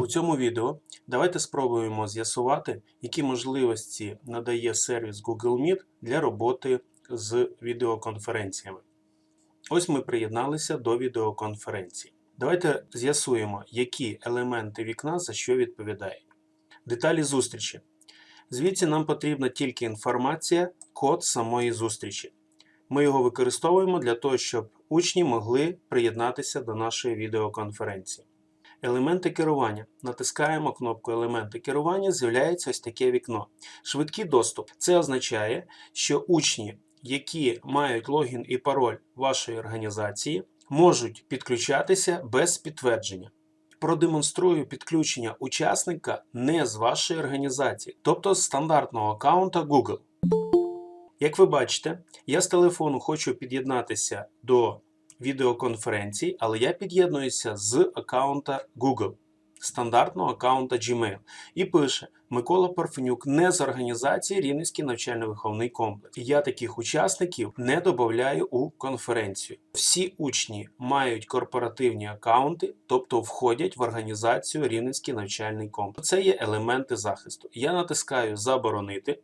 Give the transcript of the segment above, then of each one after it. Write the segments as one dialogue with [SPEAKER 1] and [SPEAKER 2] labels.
[SPEAKER 1] У цьому відео давайте спробуємо з'ясувати, які можливості надає сервіс Google Meet для роботи з відеоконференціями. Ось ми приєдналися до відеоконференції. Давайте з'ясуємо, які елементи вікна за що відповідають. Деталі зустрічі. Звідси нам потрібна тільки інформація, код самої зустрічі. Ми його використовуємо для того, щоб учні могли приєднатися до нашої відеоконференції. Елементи керування. Натискаємо кнопку Елементи керування, з'являється ось таке вікно. Швидкий доступ. Це означає, що учні, які мають логін і пароль вашої організації, можуть підключатися без підтвердження. Продемонструю підключення учасника не з вашої організації, тобто з стандартного аккаунта Google. Як ви бачите, я з телефону хочу під'єднатися до відеоконференції, але я під'єднуюся з аккаунта Google, стандартного аккаунта Gmail. І пише Микола Парфенюк не з організації Рівненський навчально-виховний комплекс. Я таких учасників не додаю у конференцію. Всі учні мають корпоративні аккаунти, тобто входять в організацію Рівненський навчальний комплекс. Це є елементи захисту. Я натискаю Заборонити.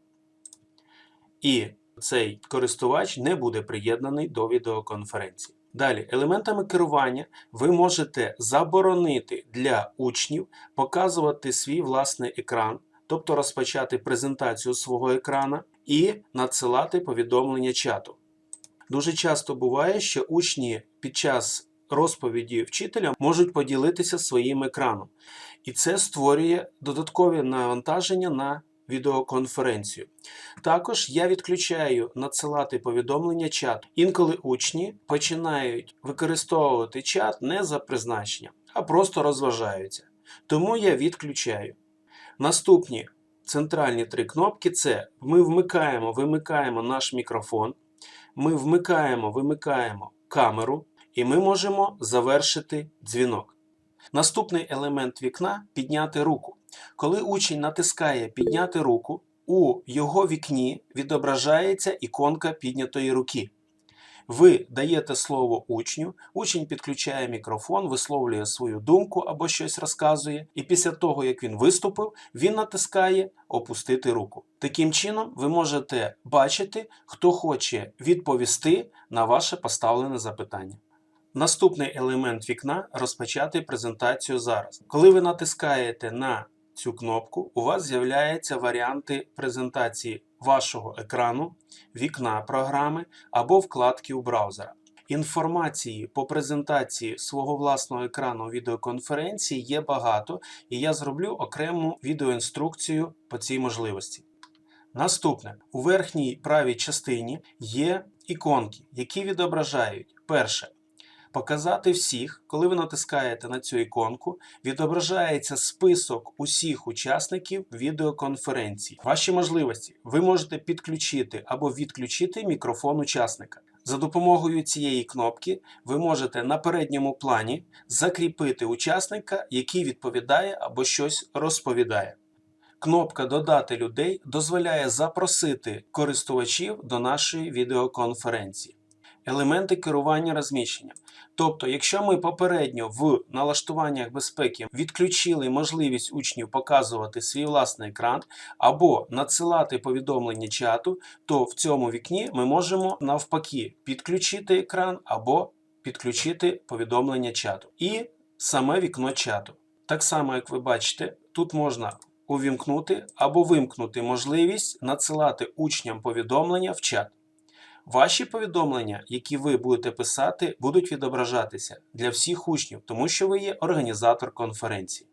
[SPEAKER 1] І цей користувач не буде приєднаний до відеоконференції. Далі, елементами керування ви можете заборонити для учнів показувати свій власний екран, тобто розпочати презентацію свого екрана і надсилати повідомлення чату. Дуже часто буває, що учні під час розповіді вчителя можуть поділитися своїм екраном, і це створює додаткові навантаження на відеоконференцію. Також я відключаю надсилати повідомлення чату. Інколи учні починають використовувати чат не за призначенням, а просто розважаються. Тому я відключаю. Наступні центральні три кнопки це ми вмикаємо, вимикаємо наш мікрофон, ми вмикаємо, вимикаємо камеру, і ми можемо завершити дзвінок. Наступний елемент вікна підняти руку. Коли учень натискає підняти руку, у його вікні відображається іконка піднятої руки. Ви даєте слово учню, учень підключає мікрофон, висловлює свою думку або щось розказує, і після того, як він виступив, він натискає опустити руку. Таким чином, ви можете бачити, хто хоче відповісти на ваше поставлене запитання. Наступний елемент вікна розпочати презентацію зараз. Коли ви натискаєте на цю кнопку, у вас з'являються варіанти презентації вашого екрану, вікна програми або вкладки у браузера. Інформації по презентації свого власного екрану відеоконференції є багато, і я зроблю окрему відеоінструкцію по цій можливості. Наступне, у верхній правій частині є іконки, які відображають перше Показати всіх, коли ви натискаєте на цю іконку, відображається список усіх учасників відеоконференції. Ваші можливості ви можете підключити або відключити мікрофон учасника. За допомогою цієї кнопки ви можете на передньому плані закріпити учасника, який відповідає або щось розповідає. Кнопка Додати людей дозволяє запросити користувачів до нашої відеоконференції. Елементи керування розміщенням. Тобто, якщо ми попередньо в налаштуваннях безпеки відключили можливість учнів показувати свій власний екран або надсилати повідомлення чату, то в цьому вікні ми можемо навпаки підключити екран або підключити повідомлення чату. І саме вікно чату. Так само, як ви бачите, тут можна увімкнути або вимкнути можливість надсилати учням повідомлення в чат. Ваші повідомлення, які ви будете писати, будуть відображатися для всіх учнів, тому що ви є організатор конференції.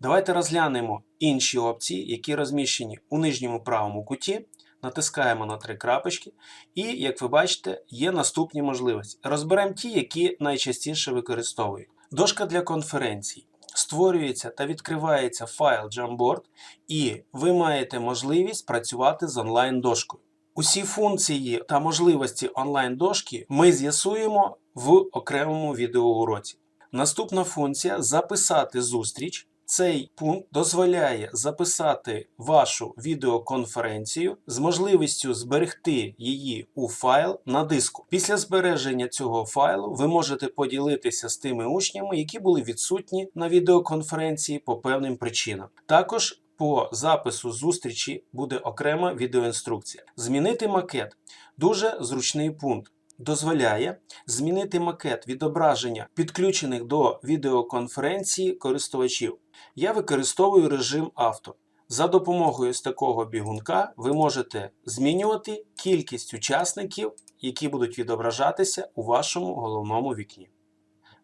[SPEAKER 1] Давайте розглянемо інші опції, які розміщені у нижньому правому куті. Натискаємо на три крапочки, і, як ви бачите, є наступні можливості. Розберемо ті, які найчастіше використовують. Дошка для конференцій. Створюється та відкривається файл Jamboard, і ви маєте можливість працювати з онлайн-дошкою. Усі функції та можливості онлайн-дошки ми з'ясуємо в окремому відеоуроці. Наступна функція записати зустріч Цей пункт дозволяє записати вашу відеоконференцію з можливістю зберегти її у файл на диску. Після збереження цього файлу ви можете поділитися з тими учнями, які були відсутні на відеоконференції по певним причинам. Також по запису зустрічі буде окрема відеоінструкція. Змінити макет дуже зручний пункт. Дозволяє змінити макет відображення підключених до відеоконференції користувачів. Я використовую режим авто. За допомогою ось такого бігунка ви можете змінювати кількість учасників, які будуть відображатися у вашому головному вікні.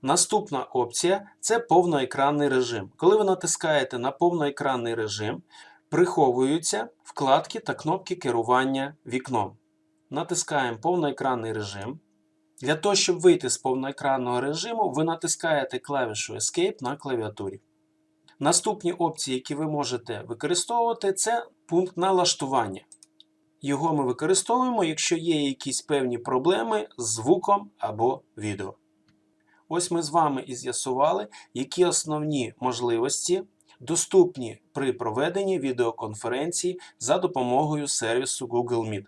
[SPEAKER 1] Наступна опція це повноекранний режим. Коли ви натискаєте на повноекранний режим, приховуються вкладки та кнопки керування вікном. Натискаємо повноекранний режим. Для того, щоб вийти з повноекранного режиму, ви натискаєте клавішу Escape на клавіатурі. Наступні опції, які ви можете використовувати, це пункт налаштування. Його ми використовуємо, якщо є якісь певні проблеми з звуком або відео. Ось ми з вами і з'ясували, які основні можливості доступні при проведенні відеоконференції за допомогою сервісу Google Meet.